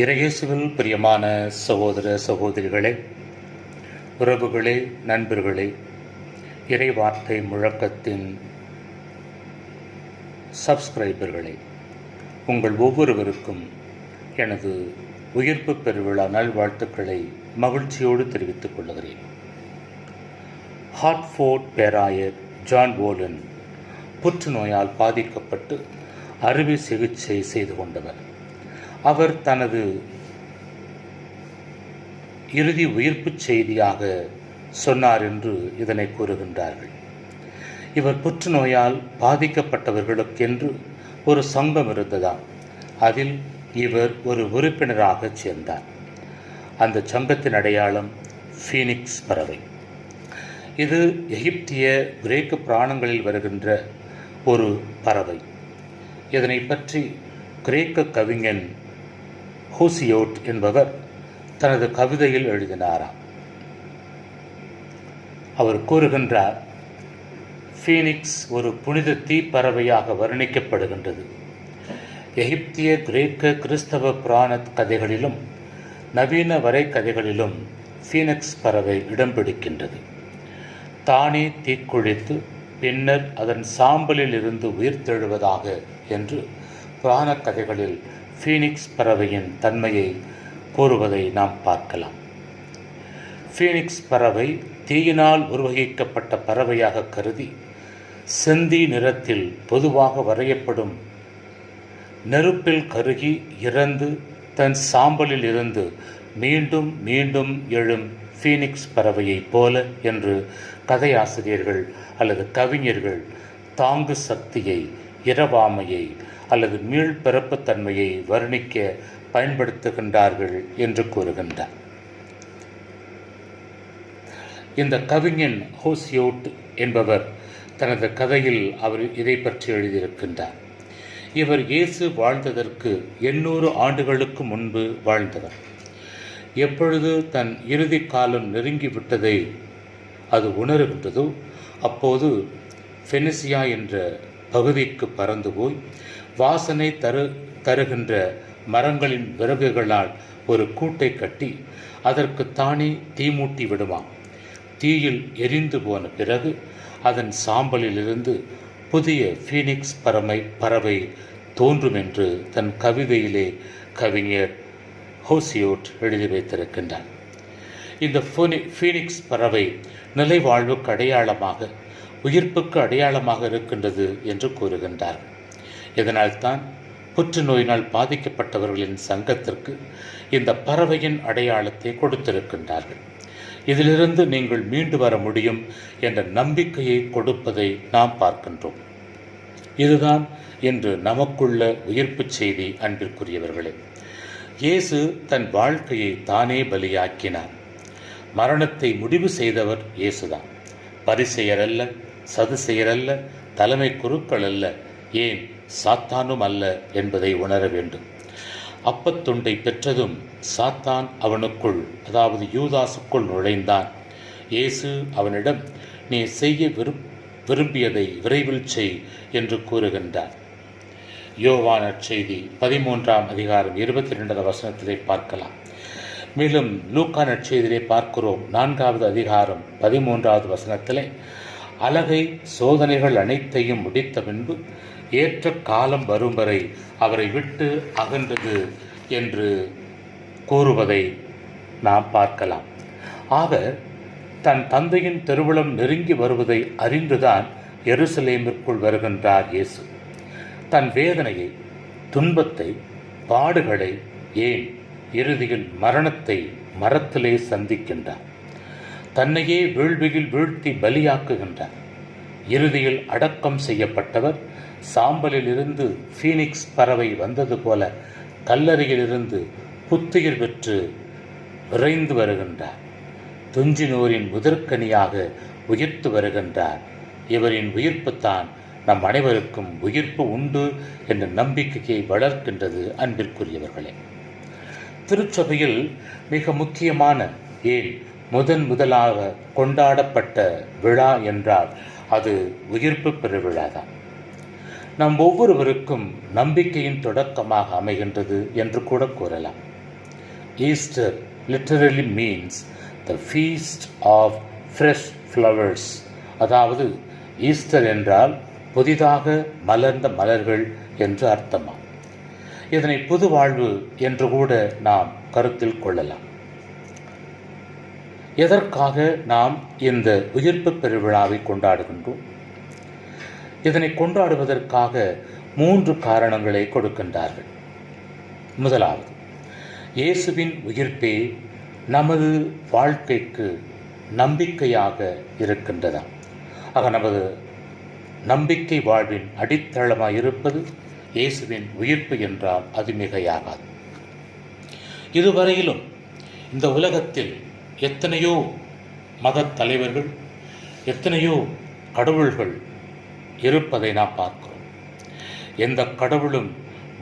இறையேசுவில் பிரியமான சகோதர சகோதரிகளே உறவுகளே நண்பர்களே இறைவார்த்தை முழக்கத்தின் சப்ஸ்கிரைபர்களே உங்கள் ஒவ்வொருவருக்கும் எனது உயிர்ப்பு பெருவிழா நல்வாழ்த்துக்களை மகிழ்ச்சியோடு தெரிவித்துக் கொள்கிறேன். ஹார்ட்ஃபோர்ட் பேராயர் ஜான் போலன் புற்றுநோயால் பாதிக்கப்பட்டு அறுவை சிகிச்சை செய்து கொண்டவர். அவர் தனது இறுதி உயிர்ப்புச் செய்தியாக சொன்னார் என்று இதனை கூறுகின்றார்கள். இவர் புற்றுநோயால் பாதிக்கப்பட்டவர்களுக்கென்று ஒரு சங்கம் இருந்ததாம். அதில் இவர் ஒரு உறுப்பினராக சேர்ந்தார். அந்த சங்கத்தின் அடையாளம் ஃபீனிக்ஸ் பறவை. இது எகிப்திய கிரேக்க புராணங்களில் வருகின்ற ஒரு பறவை. இதனை பற்றி கிரேக்க கவிஞன் ஹூசியோட் என்பவர் தனது கவிதையில் எழுதினாராம். அவர் கூறுகின்றார் ஃபீனிக்ஸ் ஒரு புனித தீப்பறவையாக வர்ணிக்கப்படுகின்றது. எகிப்திய கிரேக்க கிறிஸ்தவ புராண கதைகளிலும் நவீன வரை கதைகளிலும் ஃபீனிக்ஸ் பறவை இடம் பிடிக்கின்றது. தானே தீக்குழித்து பின்னர் அதன் சாம்பலில் இருந்து உயிர்த்தெழுவதாக என்று புராண கதைகளில் ஃபீனிக்ஸ் பறவையின் தன்மையை கூறுவதை நாம் பார்க்கலாம். ஃபீனிக்ஸ் பறவை தீயினால் உருவகிக்கப்பட்ட பறவையாக கருதி செந்தி நிறத்தில் பொதுவாக வரையப்படும். நெருப்பில் கருகி இறந்து தன் சாம்பலில் இருந்து மீண்டும் மீண்டும் எழும் ஃபீனிக்ஸ் பறவையைப் போல என்று கதையாசிரியர்கள் அல்லது கவிஞர்கள் தாங்கு சக்தியை இரவாமையை அல்லது மீள்பிறப்புத்தன்மையை வர்ணிக்க பயன்படுத்துகின்றார்கள் என்று கூறுகின்றார். இந்த கவிஞன் ஹோசியோட் என்பவர் தனது கதையில் அவர் இதை பற்றி எழுதியிருக்கின்றார். இவர் இயேசு வாழ்ந்ததற்கு எண்ணூறு ஆண்டுகளுக்கு முன்பு வாழ்ந்தவர். எப்பொழுது தன் இறுதி காலம் நெருங்கிவிட்டதை அது உணர்கின்றதோ அப்போது ஃபெனிசியா என்ற பகுதிக்கு பறந்து போய் வாசனை தரு தருகின்ற மரங்களின் விறகுகளால் ஒரு கூட்டை கட்டி அதற்கு தானே தீமூட்டி விடுவான். தீயில் எரிந்து போன பிறகு அதன் சாம்பலிலிருந்து புதிய ஃபீனிக்ஸ் பறமை பறவை தோன்றும் என்று தன் கவிதையிலே கவிஞர் ஹோசியோட் எழுதி வைத்திருக்கின்றார். இந்த ஃபோனி ஃபீனிக்ஸ் பறவை நிலைவாழ்வுக்கு அடையாளமாக உயிர்ப்புக்கு அடையாளமாக இருக்கின்றது என்று கூறுகின்றார். இதனால்தான் புற்றுநோயினால் பாதிக்கப்பட்டவர்களின் சங்கத்திற்கு இந்த பறவையின் அடையாளத்தை கொடுத்திருக்கின்றார்கள். இதிலிருந்து நீங்கள் மீண்டு வர முடியும் என்ற நம்பிக்கையை கொடுப்பதை நாம் பார்க்கின்றோம். இதுதான் இன்று நமக்குள்ள உயிர்ப்புச் செய்தி அன்பிற்குரியவர்களே. இயேசு தன் வாழ்க்கையை தானே பலியாக்கினார். மரணத்தை முடிவு செய்தவர் இயேசுதான். பரிசெயர் அல்ல சதுசெயர் அல்ல தலைமை குருக்கள் அல்ல ஏன் சாத்தானும் அல்ல என்பதை உணர வேண்டும். அப்பத்துண்டை பெற்றதும் சாத்தான் அவனுக்குள் அதாவது யூதாசுக்குள் நுழைந்தான். இயேசு அவனிடம் நீ செய்ய விரு விரும்பியதை விரைவில் செய் என்று கூறுகின்றார். யோவான செய்தி பதிமூன்றாம் அதிகாரம் இருபத்தி ரெண்டாவது வசனத்திலே பார்க்கலாம். மேலும் லூக்கா நற்செய்தியிலே பார்க்கிறோம் நான்காவது அதிகாரம் பதிமூன்றாவது வசனத்திலே அழகை சோதனைகள் அனைத்தையும் முடித்த பின்பு ஏற்ற காலம் வரும் வரை அவரை விட்டு அகன்றது என்று கூறுவதை நாம் பார்க்கலாம். ஆக தன் தந்தையின் திருவிழம் நெருங்கி வருவதை அறிந்துதான் எருசலேமிற்குள் வருகின்றார் இயேசு. தன் வேதனையை துன்பத்தை பாடுகளை ஏன் இறுதியில் மரணத்தை மரத்திலே சந்திக்கின்றார். தன்னையே வீழ்வியில் வீழ்த்தி பலியாக்குகின்றார். இறுதியில் அடக்கம் செய்யப்பட்டவர் சாம்பலிலிருந்து ஃபீனிக்ஸ் பறவை வந்தது போல கல்லறையிலிருந்து புத்துயிர் பெற்று விரைந்து வருகின்றார். துஞ்சினோரின் முதற்கனியாக உயிர்த்து வருகின்றார். இவரின் உயிர்ப்புத்தான் நம் அனைவருக்கும் உயிர்ப்பு உண்டு என்ற நம்பிக்கையை வளர்க்கின்றது அன்பிற்குரியவர்களே. திருச்சபையில் மிக முக்கியமான ஏன் முதன் முதலாக கொண்டாடப்பட்ட விழா என்றால் அது உயிர்ப்பு பெருவிழாதான். நம் ஒவ்வொருவருக்கும் நம்பிக்கையின் தொடக்கமாக அமைகின்றது என்று கூட கூறலாம். Easter literally means the feast of fresh flowers அதாவது ஈஸ்டர் என்றால் புதிதாக மலர்ந்த மலர்கள் என்று அர்த்தமாம். இதனை புது வாழ்வு என்று கூட நாம் கருத்தில் கொள்ளலாம். எதற்காக நாம் இந்த உயிர்ப்பு பெருவிழாவை கொண்டாடுகின்றோம்? இதனை கொண்டாடுவதற்காக மூன்று காரணங்களை கொடுக்கின்றார்கள். முதலாவது இயேசுவின் உயிர்ப்பே நமது வாழ்க்கைக்கு நம்பிக்கையாக இருக்கின்றதா? ஆக நமது நம்பிக்கை வாழ்வின் அடித்தளமாக இருப்பது இயேசுவின் உயிர்ப்பு என்றால் அது மிகையாகாது இதுவரையிலும் இந்த உலகத்தில் எத்தனையோ மத தலைவர்கள் எத்தனையோ கடவுள்கள் இருப்பதை நாம் பார்க்கிறோம். எந்த கடவுளும்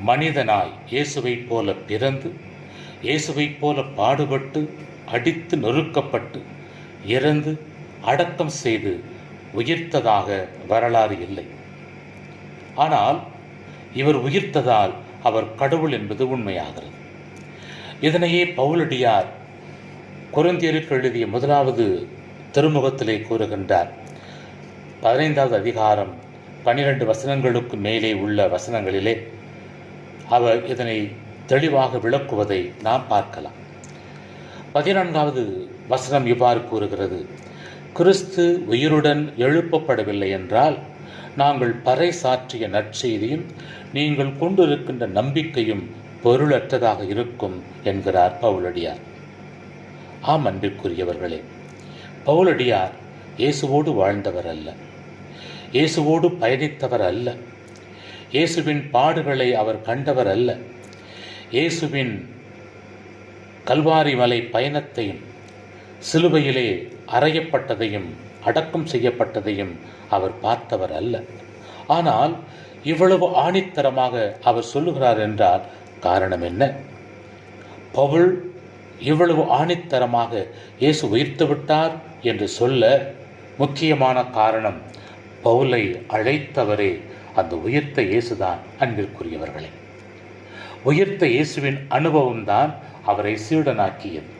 மனிதனாய் இயேசுவைப் போல பிறந்து இயேசுவைப் போல பாடுபட்டு அடித்து நொறுக்கப்பட்டு இறந்து அடக்கம் செய்து உயிர்த்ததாக வரலாறு இல்லை. ஆனால் இவர் உயிர்த்ததால் அவர் கடவுள் என்பது உண்மையாகிறது. இதனையே பவுலடியார் குருந்தியருக்கு எழுதிய முதலாவது திருமுகத்திலே கூறுகின்றார். பதினைந்தாவது அதிகாரம் பன்னிரண்டு வசனங்களுக்கு மேலே உள்ள வசனங்களிலே அவர் இதனை தெளிவாக விளக்குவதை நாம் பார்க்கலாம். பதினான்காவது வசனம் இவ்வாறு கூறுகிறது. கிறிஸ்து உயிருடன் எழுப்பப்படவில்லை என்றால் நாங்கள் பறை சாற்றிய நற்செய்தியும் நீங்கள் கொண்டிருக்கின்ற நம்பிக்கையும் பொருளற்றதாக இருக்கும் என்கிறார் பவுலடியார். ஆம் அன்பிற்குரியவர்களே பவுலடியார் இயேசுவோடு வாழ்ந்தவர் அல்ல இயேசுவோடு பயணித்தவர் அல்ல இயேசுவின் பாடுகளை அவர் கண்டவர் அல்ல இயேசுவின் கல்வாரி மலை பயணத்தையும் சிலுவையிலே அறையப்பட்டதையும் அடக்கம் செய்யப்பட்டதையும் அவர் பார்த்தவர் அல்ல ஆனால் இவ்வளவு ஆணித்தரமாக அவர் சொல்லுகிறார் என்றால் காரணம் என்ன? பவுல் இவ்வளவு ஆணித்தரமாக இயேசு உயிர்த்து விட்டார் என்று சொல்ல முக்கியமான காரணம் பவுலை அழைத்தவரே. அந்த உயிர்த்த இயேசுதான் அன்பிற்குரியவர்களே. உயிர்த்த இயேசுவின் அனுபவம்தான் அவரை சீடனாக்கியது.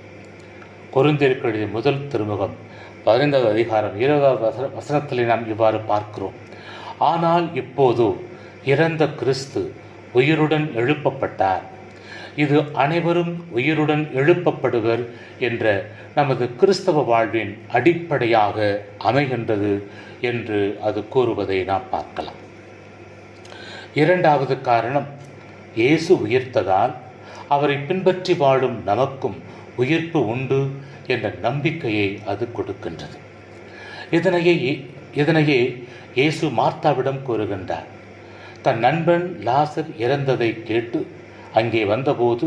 கொருந்திற்கு முதல் திருமுகம் பதினைந்தாவது அதிகாரம் இருபதாவது வசனத்தில் வசனத்திலே நாம் இவ்வாறு பார்க்கிறோம். ஆனால் இப்போது இறந்த கிறிஸ்து உயிருடன் எழுப்பப்பட்டார். இது அனைவரும் உயிருடன் எழுப்பப்படுவர் என்ற நமது கிறிஸ்தவ வாழ்வின் அடிப்படையாக அமைகின்றது என்று அது கூறுவதை நாம் பார்க்கலாம். இரண்டாவது காரணம் இயேசு உயிர்த்ததால் அவரை பின்பற்றி வாழும் நமக்கும் உயிர்ப்பு உண்டு என்ற நம்பிக்கையை அது கொடுக்கின்றது. இதனையே இதனையே இயேசு மார்த்தாவிடம் கூறுகின்றார். தன் நண்பன் லாசர் இறந்ததை கேட்டு அங்கே வந்தபோது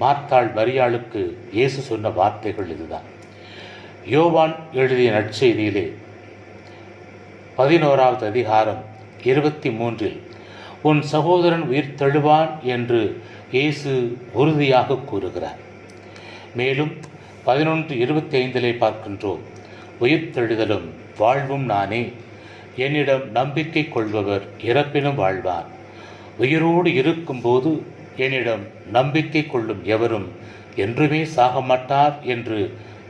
மார்த்தாள் மரியாளுக்கு இயேசு சொன்ன வார்த்தைகள் இதுதான். யோவான் எழுதிய நற்செய்தியிலே பதினோராவது அதிகாரம் இருபத்தி மூன்றில் உன் சகோதரன் உயிர் தழுவான் என்று இயேசு உறுதியாக கூறுகிறார். மேலும் பதினொன்று இருபத்தி ஐந்திலே பார்க்கின்றோம் உயிர் தழுதலும் வாழ்வும் நானே. என்னிடம் நம்பிக்கை கொள்பவர் இறப்பினும் வாழ்வார். உயிரோடு இருக்கும்போது என்னிடம் நம்பிக்கை கொள்ளும் எவரும் என்றுமே சாக மாட்டார் என்று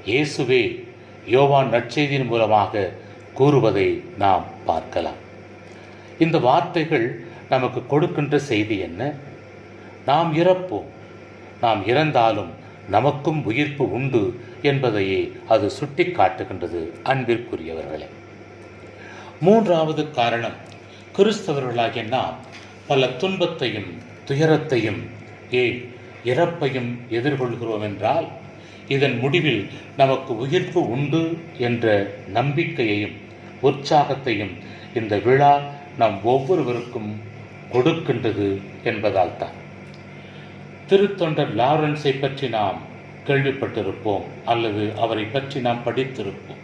இயேசுவே யோவான் நற்செய்தியின் மூலமாக கூறுவதை நாம் பார்க்கலாம். இந்த வார்த்தைகள் நமக்கு கொடுக்கின்ற செய்தி என்ன? நாம் இறப்போம். நாம் இறந்தாலும் நமக்கும் உயிர்ப்பு உண்டு என்பதையே அது சுட்டி காட்டுகின்றது அன்பிற்குரியவர்களே. மூன்றாவது காரணம் கிறிஸ்தவர்களாகிய நாம் பல துன்பத்தையும் துயரத்தையும் ஏன் இறப்பையும் எதிர்கொள்கிறோம் என்றால் இதன் முடிவில் நமக்கு உயிர்ப்பு உண்டு என்ற நம்பிக்கையையும் உற்சாகத்தையும் இந்த விழா நம் ஒவ்வொருவருக்கும் கொடுக்கின்றது என்பதால் தான் திருத்தொண்டர் லாரன்ஸை பற்றி நாம் கேள்விப்பட்டிருப்போம் அல்லது அவரை பற்றி நாம் படித்திருப்போம்.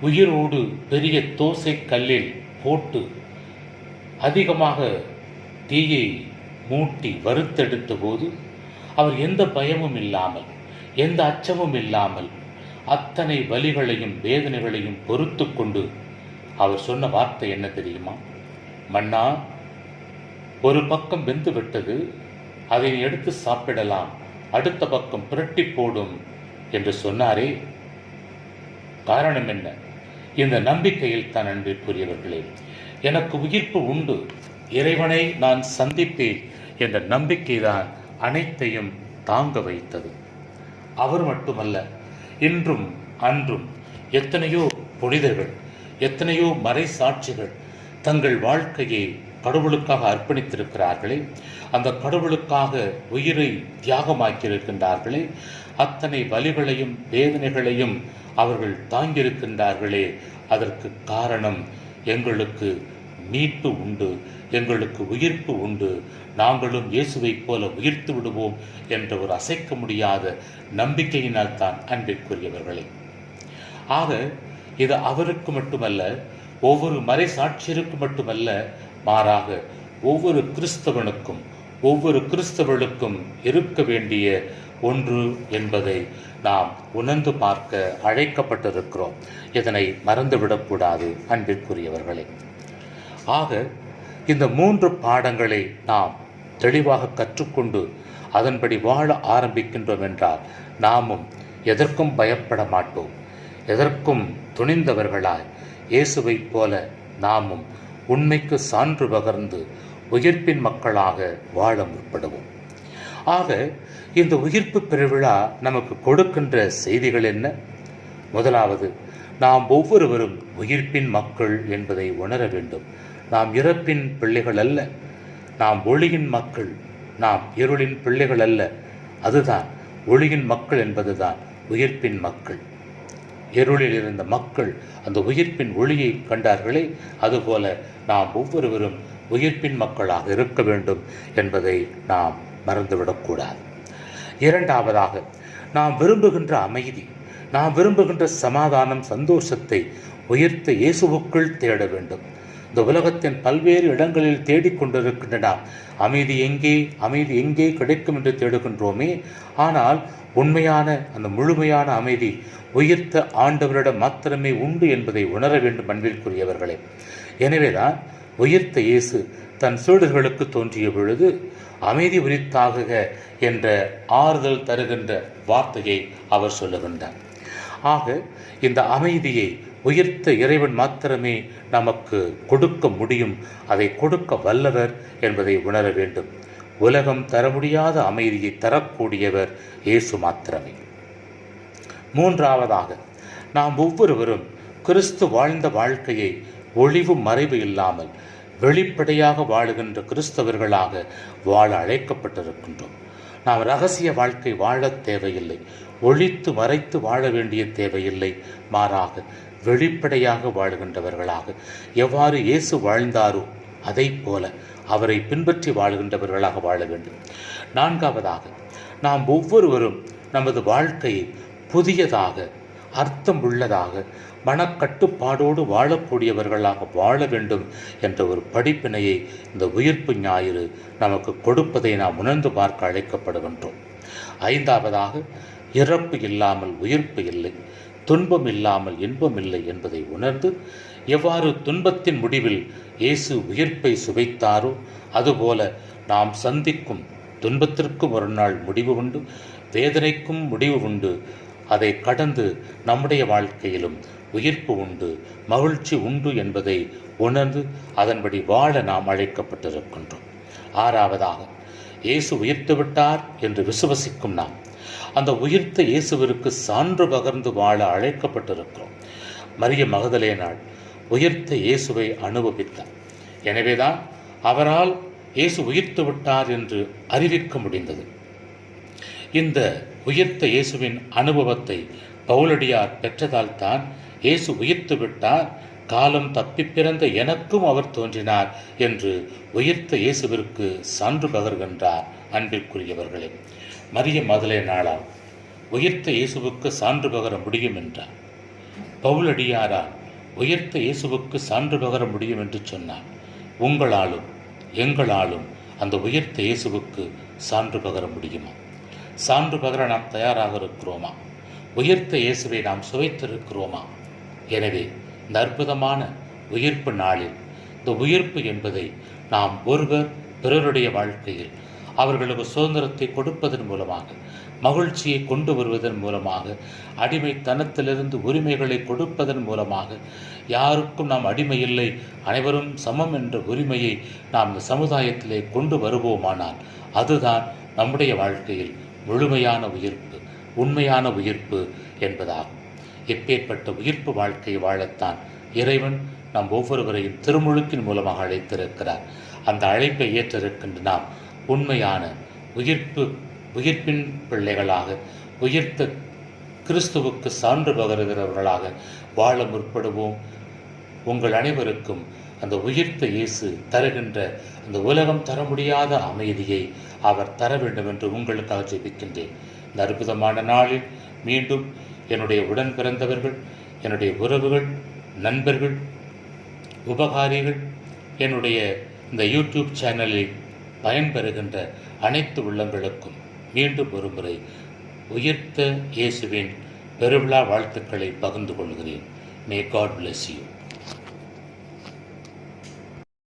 உயிரோடு பெரிய தோசை கல்லில் போட்டு அதிகமாக தீயை மூட்டி வறுத்தெடுத்த போது அவர் எந்த பயமும் இல்லாமல் எந்த அச்சமும் இல்லாமல் அத்தனை வலிகளையும் வேதனைகளையும் பொறுத்து கொண்டு அவர் சொன்ன வார்த்தை என்ன தெரியுமா? மன்னா ஒரு பக்கம் வெந்து விட்டது அதை எடுத்து சாப்பிடலாம் அடுத்த பக்கம் புரட்டி போடும் என்று சொன்னாரே. காரணம் என்ன? இந்த நம்பிக்கையில் தான் அன்பிற்குரியவர்களே எனக்கு உயிர்ப்பு உண்டு. இறைவனை நான் சந்திப்பேன் என்ற நம்பிக்கைதான் அனைத்தையும் தாங்க வைத்தது. அவர் மட்டுமல்ல இன்றும் அன்றும் எத்தனையோ புனிதர்கள் எத்தனையோ மறை சாட்சிகள் தங்கள் வாழ்க்கையை கடவுளுக்காக அர்ப்பணித்திருக்கிறார்களே அந்த கடவுளுக்காக உயிரை தியாகமாக்கியிருக்கின்றார்களே அத்தனை வலிகளையும் வேதனைகளையும் அவர்கள் தாங்கியிருக்கின்றார்களே அதற்கு காரணம் எங்களுக்கு மீட்பு உண்டு எங்களுக்கு உயிர்ப்பு உண்டு. நாங்களும் இயேசுவைப் போல உயிர்த்து விடுவோம் என்ற ஒரு அசைக்க முடியாத நம்பிக்கையினால் தான் அன்பிற்குரியவர்களே. ஆக இது அவருக்கு மட்டுமல்ல ஒவ்வொரு மறை சாட்சியருக்கு மட்டுமல்ல மாறாக ஒவ்வொரு கிறிஸ்தவனுக்கும் ஒவ்வொரு கிறிஸ்தவர்களுக்கும் இருக்க வேண்டிய ஒன்று என்பதை நாம் உணர்ந்து பார்க்க அழைக்கப்பட்டிருக்கிறோம். இதனை மறந்துவிடக்கூடாது அன்பிற்குரியவர்களே. ஆக இந்த மூன்று பாடங்களை நாம் தெளிவாக கற்றுக்கொண்டு அதன்படி வாழ ஆரம்பிக்கின்றோம் என்றால் நாமும் எதற்கும் பயப்பட மாட்டோம். எதற்கும் துணிந்தவர்களாய் இயேசுவைப் போல நாமும் உண்மைக்கு சான்று பகர்ந்து உயிர்ப்பின் மக்களாக வாழ முற்படுவோம். ஆக இந்த உயிர்ப்பு பெருவிழா நமக்கு கொடுக்கின்ற செய்திகள் என்ன? முதலாவது நாம் ஒவ்வொருவரும் உயிர்ப்பின் மக்கள் என்பதை உணர வேண்டும். நாம் இறப்பின் பிள்ளைகள் அல்ல நாம் ஒளியின் மக்கள் நாம் இருளின் பிள்ளைகள் அல்ல அதுதான் ஒளியின் மக்கள் என்பதுதான் உயிர்ப்பின் மக்கள். இருளில் இருந்த மக்கள் அந்த உயிர்ப்பின் ஒளியை கண்டார்களே அதுபோல நாம் ஒவ்வொருவரும் உயிர்ப்பின் மக்களாக இருக்க வேண்டும் என்பதை நாம் மறந்துவிடக்கூடாது. இரண்டாவதாக நாம் விரும்புகின்ற அமைதி நாம் விரும்புகின்ற சமாதானம் சந்தோஷத்தை உயிர்த்த இயேசுவுக்குள் தேட வேண்டும். இந்த உலகத்தின் பல்வேறு இடங்களில் தேடிக்கொண்டிருக்கின்றன. அமைதி எங்கே அமைதி எங்கே கிடைக்கும் என்று தேடுகின்றோமே. ஆனால் உண்மையான அந்த முழுமையான அமைதி உயிர்த்த ஆண்டவரிடம் மாத்திரமே உண்டு என்பதை உணர வேண்டும் அன்பிற்குரியவர்களே. எனவேதான் உயிர்த்த இயேசு தன் சீடர்களுக்கு தோன்றிய பொழுது அமைதி உரித்தாகுக என்ற ஆறுதல் தருகின்ற வார்த்தையை அவர் சொல்லுகின்றார். ஆக இந்த அமைதியை உயர்த்த இறைவன் மாத்திரமே நமக்கு கொடுக்க முடியும். அதை கொடுக்க வல்லவர் என்பதை உணர வேண்டும். உலகம் தர முடியாத அமைதியை தரக்கூடியவர் இயேசு மாத்திரமே. மூன்றாவதாக நாம் ஒவ்வொருவரும் கிறிஸ்து வாழ்ந்த வாழ்க்கையை ஒளிவு மறைவு இல்லாமல் வெளிப்படையாக வாழுகின்ற கிறிஸ்தவர்களாக வாழ அழைக்கப்பட்டிருக்கின்றோம். நாம் ரகசிய வாழ்க்கை வாழத் தேவையில்லை. ஒழித்து மறைத்து வாழ வேண்டிய தேவையில்லை. மாறாக வெளிப்படையாக வாழ்கின்றவர்களாக. எவ்வாறு இயேசு வாழ்ந்தாரோ அதை போல அவரை பின்பற்றி வாழ்கின்றவர்களாக வாழ வேண்டும். நான்காவதாக நாம் ஒவ்வொருவரும் நமது வாழ்க்கையை புதியதாக அர்த்தம் உள்ளதாக மனக்கட்டுப்பாடோடு வாழக்கூடியவர்களாக வாழ வேண்டும் என்ற ஒரு படிப்பினையை இந்த உயிர்ப்பு ஞாயிறு நமக்கு கொடுப்பதை நாம் உணர்ந்து பார்க்க அழைக்கப்படுகின்றோம். ஐந்தாவதாக இறப்பு இல்லாமல் உயிர்ப்பு இல்லை துன்பம் இல்லாமல் இன்பம் இல்லை என்பதை உணர்ந்து எவ்வாறு துன்பத்தின் முடிவில் இயேசு உயிர்ப்பை சுவைத்தாரோ அதுபோல நாம் சந்திக்கும் துன்பத்திற்கும் ஒரு நாள் முடிவு உண்டு வேதனைக்கும் முடிவு உண்டு. அதை கடந்து நம்முடைய வாழ்க்கையிலும் உயிர்ப்பு உண்டு மகிழ்ச்சி உண்டு என்பதை உணர்ந்து அதன்படி வாழ நாம் அழைக்கப்பட்டிருக்கின்றோம். ஆறாவதாக இயேசு உயிர்த்து விட்டார் என்று விசுவசிக்கும் நாம் அந்த உயிர்த்த இயேசுவிற்கு சான்று பகர்ந்து வாழ அழைக்கப்பட்டிருக்கிறோம். மரிய மகதலேனாள் உயிர்த்த இயேசுவை அனுபவித்தார். எனவேதான் அவரால் இயேசு உயிர்த்து விட்டார் என்று அறிவிக்க முடிந்தது. இந்த உயிர்த்த இயேசுவின் அனுபவத்தை பவுலடியார் பெற்றதால் தான் இயேசு உயிர்த்து விட்டார் காலம் தப்பி பிறந்த எனக்கும் அவர் தோன்றினார் என்று உயிர்த்த இயேசுவிற்கு சான்று பகர்கின்றார் அன்பிற்குரியவர்களே. மரிய மதலே நாளாம் உயிர்த்த இயேசுவுக்கு சான்று பகர முடியும் என்றார் பவுலடியாரால் உயர்த்த இயேசுவுக்கு சான்று பகர முடியும் என்று சொன்னார் உங்களாலும் எங்களாலும் அந்த உயர்த்த இயேசுவுக்கு சான்று பகர முடியுமா? சான்று பகர நாம் தயாராக இருக்கிறோமா? உயர்த்த இயேசுவை நாம் சுவைத்திருக்கிறோமா? எனவே இந்த அற்புதமான உயிர்ப்பு நாளில் இந்த உயிர்ப்பு என்பதை நாம் ஒருவர் பிறருடைய வாழ்க்கையில் அவர்களுக்கு சுதந்திரத்தை கொடுப்பதன் மூலமாக மகிழ்ச்சியை கொண்டு வருவதன் மூலமாக அடிமைத்தனத்திலிருந்து உரிமைகளை கொடுப்பதன் மூலமாக யாருக்கும் நாம் அடிமை இல்லை அனைவரும் சமம் என்ற உரிமையை நாம் இந்த சமுதாயத்திலே கொண்டு வருவோமானால் அதுதான் நம்முடைய வாழ்க்கையில் முழுமையான உயிர்ப்பு உண்மையான உயிர்ப்பு என்பதாகும். எப்பேற்பட்ட உயிர்ப்பு வாழ்க்கையை வாழத்தான் இறைவன் நம் ஒவ்வொருவரையும் திருமுழுக்கின் மூலமாக அழைத்திருக்கிறார். அந்த அழைப்பை ஏற்றிருக்கின்ற நாம் உண்மையான உயிர்ப்பு உயிர்ப்பின் பிள்ளைகளாக உயிர்த்த கிறிஸ்துவுக்கு சான்று பகருகிறவர்களாக வாழ முற்படுவோம். உங்கள் அனைவருக்கும் அந்த உயிர்த்த இயேசு தருகின்ற அந்த உலகம் தர முடியாத அமைதியை அவர் தர வேண்டும் என்று உங்களுக்காக ஜெபிக்கின்றேன். இந்த அற்புதமான நாளில் மீண்டும் என்னுடைய உடன் பிறந்தவர்கள் என்னுடைய உறவுகள் நண்பர்கள் உபகாரிகள் என்னுடைய இந்த யூடியூப் சேனலில் பயன்பெறுகின்ற அனைத்து உள்ளங்களுக்கும் மீண்டும் ஒருமுறை உயிர்த்த இயேசுவின் பெருவிழா வாழ்த்துக்களை பகிர்ந்து கொள்கிறேன். May God bless you